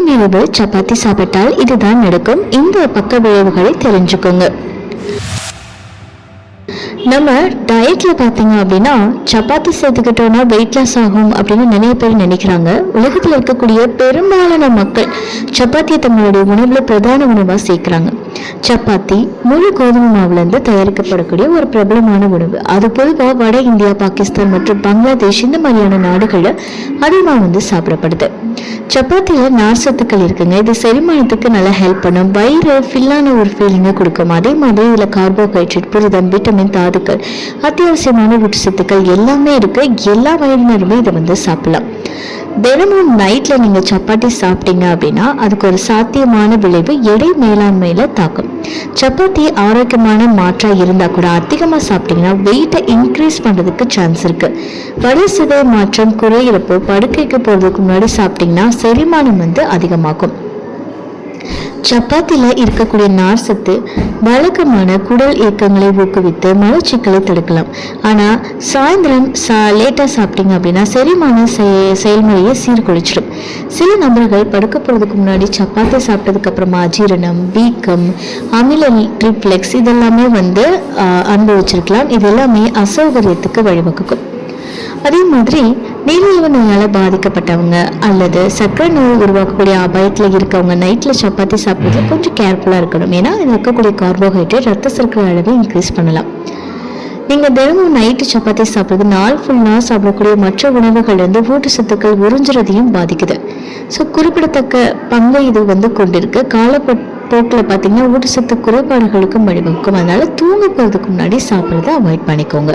விளைவு சப்பாத்தி சாப்பிட்டால் இதுதான் நடக்கும். இந்த பக்க விளைவுகளை தெரிஞ்சுக்கோங்க. நம்ம டயட்ல பார்த்தீங்க அப்படின்னா சப்பாத்தி சேர்த்துக்கிட்டோம்னா வெயிட் லாஸ் ஆகும் அப்படின்னு நிறைய பேர் நினைக்கிறாங்க. உலகத்தில் இருக்கக்கூடிய பெரும்பாலான மக்கள் சப்பாத்தியை தங்களுடைய உணவுல பிரதான உணவா சேர்க்குறாங்க. சப்பாத்தி முழு கோதுமை மாவுலேருந்து தயாரிக்கப்படக்கூடிய ஒரு பிரபலமான உணவு. அது பொதுவாக வட இந்தியா பாகிஸ்தான் மற்றும் பங்களாதேஷ் இந்த மாதிரியான நாடுகளில் அதிகமாக வந்து சாப்பிடப்படுது. சப்பாத்தியில நார் சத்துக்கள் இருக்குங்க. இது செரிமானத்துக்கு நல்லா ஹெல்ப் பண்ணும். வயிறு ஃபில்லான ஒரு ஃபீலிங்கை கொடுக்கும். அதே மாதிரி இதில் கார்போஹைட்ரேட் புரிதம் விட்டமின் தாதுக்கள் அத்தியாவசியமான ஊட்டச்சத்துக்கள் எல்லாமே இருக்கு. எல்லா வயதினருமே இதை வந்து சாப்பிடலாம். தினமும் நைட்ல நீங்க சப்பாத்தி சாப்பிட்டீங்க அப்படின்னா அதுக்கு ஒரு சாத்தியமான விளைவு எடை மேலாண்மையில தாக்கும். சப்பாத்தி ஆரோக்கியமான மாற்றாக இருந்தா கூட அதிகமா சாப்பிட்டீங்கன்னா வெயிட்டை இன்க்ரீஸ் பண்றதுக்கு சான்ஸ் இருக்கு. சிதை மாற்றம் குறையிறப்போ படுக்கைக்கு போகிறதுக்கு முன்னாடி சாப்பிட்டீங்கன்னா செரிமானம் வந்து அதிகமாகும். சப்பாத்தியில் இருக்கக்கூடிய நார் சத்து வழக்கமான குடல் இயக்கங்களை ஊக்குவித்து மலச்சிக்கலை தடுக்கலாம். ஆனால் சாயந்தரம் சா லேட்டாக சாப்பிட்டீங்க அப்படின்னா செரிமான செய- செயல்முறையை சீர்குலைச்சிடும். சில நபர்கள் படுக்க போகிறதுக்கு முன்னாடி சப்பாத்தி சாப்பிட்டதுக்கப்புறமா அஜீரணம் வீக்கம் அமில ட்ரிப்ளெக்ஸ் இதெல்லாமே வந்து அனுபவிச்சிருக்கலாம். இது எல்லாமே அசௌகரியத்துக்கு வழிவகுக்கும். அதே மாதிரி நீரிழிவு நோயால் பாதிக்கப்பட்டவங்க அல்லது சர்க்கரை நோய் உருவாக்கக்கூடிய அபாயத்தில் இருக்கவங்க நைட்டில் சப்பாத்தி சாப்பிட்றதுல கொஞ்சம் கேர்ஃபுல்லாக இருக்கணும். ஏன்னா இதில் இருக்கக்கூடிய கார்போஹைட்ரேட் ரத்த சர்க்கரை அளவை இன்க்ரீஸ் பண்ணலாம். நீங்கள் தினமும் நைட்டு சப்பாத்தி சாப்பிட்றது நாள் ஃபுல்லாக சாப்பிடக்கூடிய மற்ற உணவுகள்லேருந்து ஊட்டச்சத்துக்கள் உறிஞ்சுறதையும் பாதிக்குது. ஸோ குறிப்பிடத்தக்க பங்கை இது வந்து கொண்டிருக்கு. காலப்போக்கில் பார்த்தீங்கன்னா ஊட்டச்சத்து குறைபாடுகளுக்கும் வழிவகுக்கும். அதனால தூங்க போகிறதுக்கு முன்னாடி சாப்பிட்றத அவாய்ட் பண்ணிக்கோங்க.